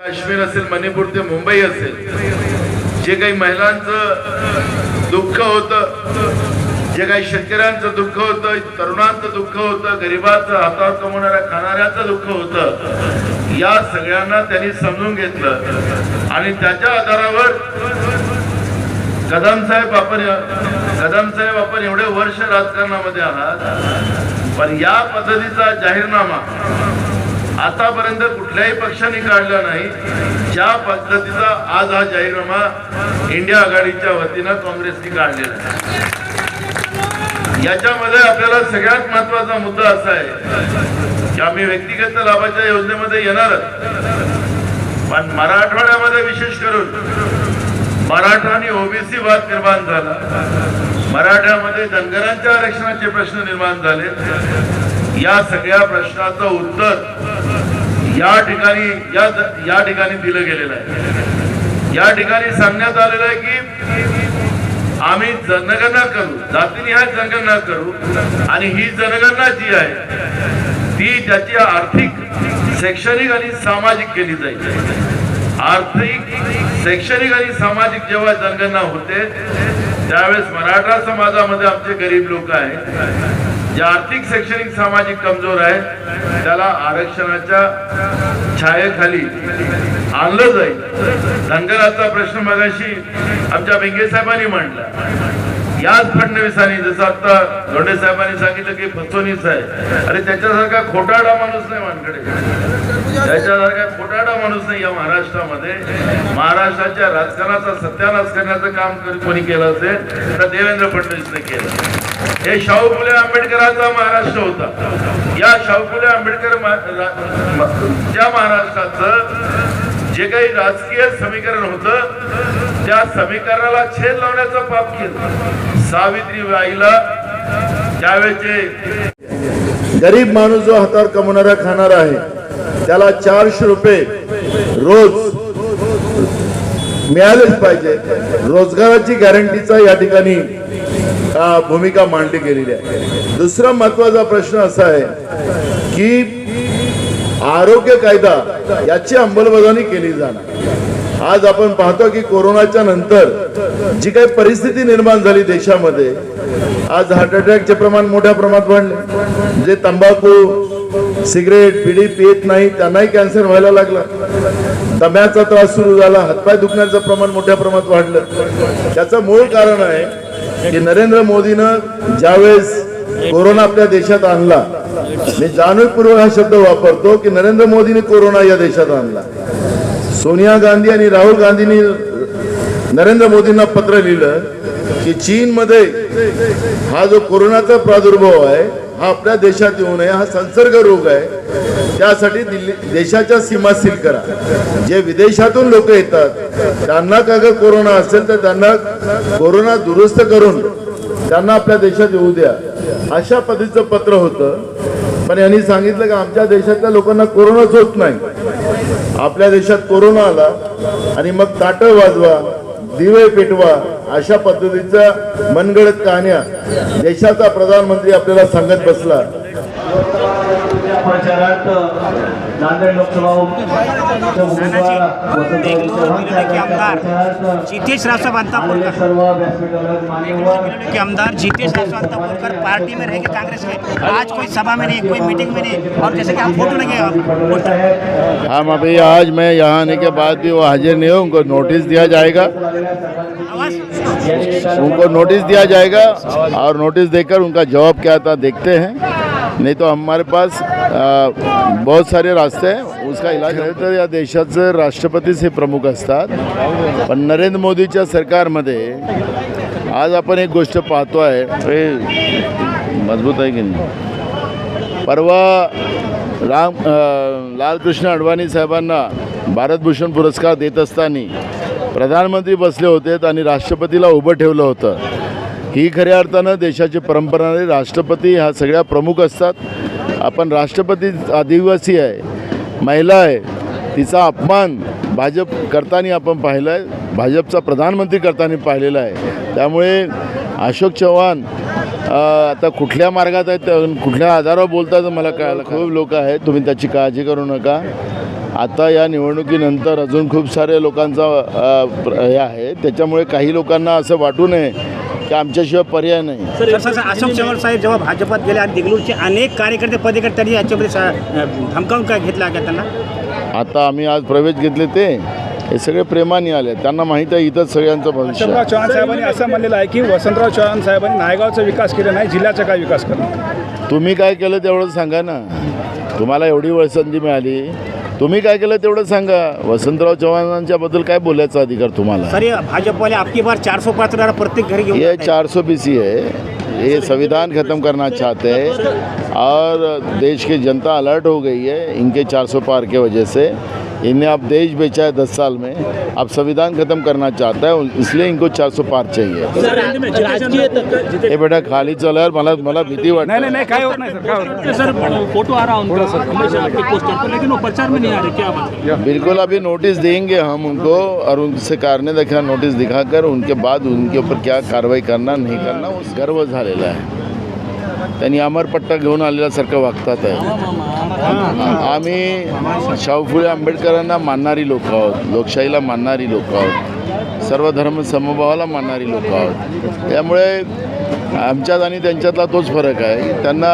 काश्मीर असेल मणिपूर ते मुंबई असेल जे काही महिलांचं दुःख होतं जे काही शेतकऱ्यांचं दुःख होतं तरुणांचं दुःख होतं गरिबाचं हातावर कमवणाऱ्या खाणाऱ्याचं दुःख होतं या सगळ्यांना त्यांनी समजून घेतलं. आणि त्याच्या आधारावर कदम साहेब आपण कदम साहेब आपण एवढे वर्ष राजकारणामध्ये आहात पण या पद्धतीचा जाहीरनामा आतापर्यंत कुठल्याही पक्षाने काढला नाही. ज्या पद्धतीचा आज हा जाहीरनामा इंडिया आघाडीच्या वतीनं काँग्रेसने काढलेला आहे. याच्यामध्ये आपल्याला सगळ्यात महत्त्वाचा मुद्दा असा आहे की आम्ही व्यक्तिगत लाभाच्या योजनेमध्ये येणारच. पण मराठवाड्यामध्ये विशेष करून मराठा आणि ओबीसी वाद निर्माण झाला. मराठ्यामध्ये धनगरांच्या आरक्षणाचे प्रश्न निर्माण झाले. या सगळ्या प्रश्नाचं उत्तर या ठिकाणी या या ठिकाणी दिलं गेलेलं आहे. या ठिकाणी सांगण्यात आलेलं आहे की आम्ही जनगणना करू जातीने ह्या जनगणना करू आणि ही जनगणना जी आहे ती त्याची आर्थिक शैक्षणिक आणि सामाजिक केली जाईल. आर्थिक शैक्षणिक आणि सामाजिक जेव्हा जनगणना होते त्यावेळेस मराठा समाजामध्ये आमचे गरीब लोक आहेत. जे आर्थिक शैक्षणिक सामाजिक कमजोर आहे त्याला आरक्षणाच्या छायेखाली आणलं जाईल. धनगराचा प्रश्न मगाशी आमच्या बेंगे साहेबांनी मांडला याच फडणवीसांनी जसं आता धोंडे साहेबांनी सांगितलं की फसवणीच आहे. अरे त्याच्यासारखा खोटाडा माणूस नाही मानकडे त्याच्यासारखा खोटाडा माणूस नाही या महाराष्ट्रामध्ये. महाराष्ट्राच्या राजकारणाचा सत्यानाश करण्याचं काम कोणी केलं असेल तर देवेंद्र फडणवीसने केलं. हे शाहू फुले आंबेडकरांचा महाराष्ट्र होता. या शाहू फुले आंबेडकर त्या महाराष्ट्राचं जे काही राजकीय समीकरण होतं त्या समीकरणाला छेद लावण्याचं पाप केलं. सावित्रीबाईला त्यावेळेचे गरीब माणूस जो हातावर कमवणारा खाणारा आहे त्याला चारशे रुपये रोज मिळालेच पाहिजे. रोजगाराची गॅरंटीचा या ठिकाणी भूमिका मांडली गेलेली आहे. दुसरा महत्त्वाचा प्रश्न असा आहे की आरोग्य कायदा याची अंमलबजावणी केली जाणार. आज आपण पाहतो की कोरोनाच्या नंतर जी काही परिस्थिती निर्माण झाली देशामध्ये आज हार्ट अटॅकचे प्रमाण मोठ्या प्रमाणात वाढले. जे तंबाखू सिगरेट पिढी पित नाही त्यांनाही कॅन्सर व्हायला लागला. दम्याचा त्रास सुरू झाला हातपाय दुखण्याचं प्रमाण मोठ्या प्रमाणात वाढलं. त्याचं मूळ कारण आहे की नरेंद्र मोदीनं ज्यावेळेस कोरोना आपल्या देशात आणला मी जाणीवपूर्वक हा शब्द वापरतो की नरेंद्र मोदीने कोरोना या देशात आणला. सोनिया गांधी आणि राहुल गांधींनी नरेंद्र मोदींना पत्र लिहिलं की चीनमध्ये हा जो कोरोनाचा प्रादुर्भाव आहे हा आपल्या देशात येऊ नये हा संसर्ग रोग आहे. त्यासाठी दिल्ली देशाच्या सीमा सील करा. जे विदेशातून लोक येतात त्यांना का कोरोना असेल तर त्यांना कोरोना दुरुस्त करून त्यांना आपल्या देशात येऊ द्या. अशा पद्धतीचं पत्र होतं. पण यांनी सांगितलं की आमच्या देशातल्या लोकांना कोरोनाच होत नाही. आपल्या देशात कोरोना आला आणि मग ताटं वाजवा. दिवे पेटवा अशा पद्धतीच्या मनगडत कहाण्या देशाचा प्रधानमंत्री आपल्याला सांगत बसला. प्रचारार्थ नांदेड लोकसभा जितेश रासव अंतापुरकर. के आमदार जितेश अंतापुरकर पार्टी में रहेंगे कांग्रेस के. आज कोई सभा में नहीं कोई मीटिंग में नहीं और जैसे कि आप फ़ोटो लगे। हम अभी आज मैं यहाँ आने के बाद भी वो हाजिर नहीं हो उनको नोटिस दिया जाएगा। उनको नोटिस दिया जाएगा और नोटिस देकर उनका जवाब क्या था देखते हैं। नाही तो हमारे पास बहुत सारे रास्ते हैं। उसका इलाज खरं तर या देशाचं राष्ट्रपतीच हे प्रमुख असतात। पण नरेंद्र मोदीच्या सरकारमध्ये आज आपण एक गोष्ट पाहतो आहे हे मजबूत आहे की नाही? परवा राम लालकृष्ण अडवाणी साहेबांना भारतभूषण पुरस्कार देत असताना प्रधानमंत्री बसले होते आणि राष्ट्रपतीला उभं ठेवलं होतं। ही खऱ्या अर्थानं देशाची परंपरा आहे. राष्ट्रपती हा सगळ्या प्रमुख असतात. आपण राष्ट्रपती आदिवासी आहे महिला आहे तिचा अपमान भाजप करताना आपण पाहिलं आहे भाजपचा प्रधानमंत्री करताना पाहिलेला आहे. त्यामुळे अशोक चव्हाण आता कुठल्या मार्गात आहेत कुठल्या आधारावर बोलतात मला कळायला खूप लोक आहेत. तुम्ही त्याची काळजी करू नका. आता या निवडणुकीनंतर अजून खूप सारे लोकांचा प्र- हे आहे. त्याच्यामुळे काही लोकांना असं वाटू नये की आमच्याशिवाय पर्याय नाही. अशोक चव्हाण साहेब जेव्हा भाजपात गेले आणि देगलूरचे अनेक कार्यकर्ते पदेकर्ते त्यांनी याच्यामध्ये धमकावून काय घेतला का त्यांना? आता आम्ही आज प्रवेश घेतले ते हे सगळे प्रेमाने आले. त्यांना माहीत आहे इथंच सगळ्यांचं भविष्य वसंतराव. चव्हाण साहेबांनी असं म्हणलेलं आहे की वसंतराव चव्हाण साहेबांनी नायगावचा विकास केला नाही जिल्ह्याचा काय विकास केला तुम्ही काय केलं तेवढं सांगा ना. तुम्हाला एवढी वेळ संधी मिळाली. तुम्ही काय केलं तेवढं सांगा. वसंतराव चव्हाणांच्या बद्दल काय बोलायचा अधिकार तुम्हाला? सर ये भाजपा आपकी बार चार सौ पाच प्रत्येक घरी घेऊन ये जात बी सी है ये संविधान ख़त्म करना चाहते हैं. और देश की जनता अलर्ट हो गई है इनके 400 पार के वजह से। इन्हें अब देश बेचा है दस साल में। अब संविधान ख़त्म करना चाहता है इसलिए इनको 400 पार चाहिए। हे बेटा खाली चल्यावर मला मला भीती नाही नाही वाटते नाही काय होत नाही सर काय होत. सर फोटो आ रहा उनका। हमेशा आपके पोस्टर पर लेकिन वो प्रचार में नहीं आ रहे क्या बात है? बिल्कुल अभी नोटिस देंगे हम उनको और उनसे कारणे दिखा नोटिस दिखाकर उनके बाद उनके ऊपर क्या कारवाई करना नहीं करना वो गर्व झालेला आहे त्यांनी अमरपट्टा घेऊन आलेल्यासारखं वागतात आहे. आम्ही शाहूफुळे आंबेडकरांना मानणारी लोक आहोत लोकशाहीला मानणारी लोक आहोत सर्व धर्म समभावाला मानणारी लोक आहोत. त्यामुळे आमच्यात आणि त्यांच्यातला तोच फरक आहे. की त्यांना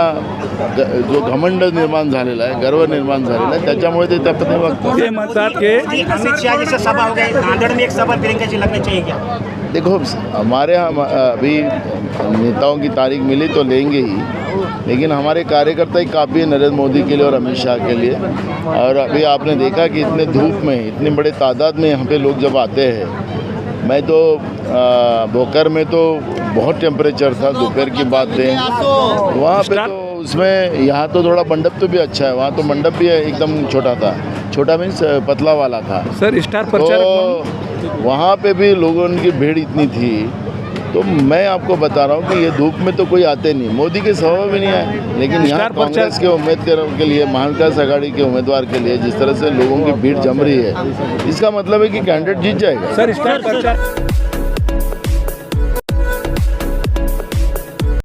जो घमंड निर्माण झालेला आहे गर्व निर्माण झालेला आहे त्याच्यामुळे ते त्या पद्धतीने वागतात ते म्हणतात की अमित शाह जैसे सभा हो गई नांदेड़ में एक सभा प्रियंका जी लगनी चाहिए क्या? देखो हमारे यहाँ अभी नेताओं की तारीख मिली तो लेंगे ही लेकिन हमारे कार्यकर्ता ही काफ़ी है नरेंद्र मोदी के लिए और अमित शाह के लिए। और अभी आपने देखा कि इतने धूप में इतने बड़े तादाद में यहाँ पे लोग जब आते हैं मैं तो भोकर में तो बहुत टेम्परेचर था दोपहर की बात है। वहाँ पे तो उसमें यहाँ तो थोड़ा मंडप तो भी अच्छा है वहाँ तो मंडप भी एकदम छोटा था। छोटा मीन्स पतला वाला था। सर स्टार तो वहाँ पे भी लोगों की भीड़ इतनी थी तो मैं आपको बता रहा हूँ कि ये धूप में तो कोई आते नहीं। मोदी के सभा में नहीं आए लेकिन यहाँ कांग्रेस के उम्मीदवारों के लिए महाविकास आघाड़ी के उम्मीदवार के लिए जिस तरह से लोगों की भीड़ जम रही है इसका मतलब है कि कैंडिडेट जीत जाएगा। सर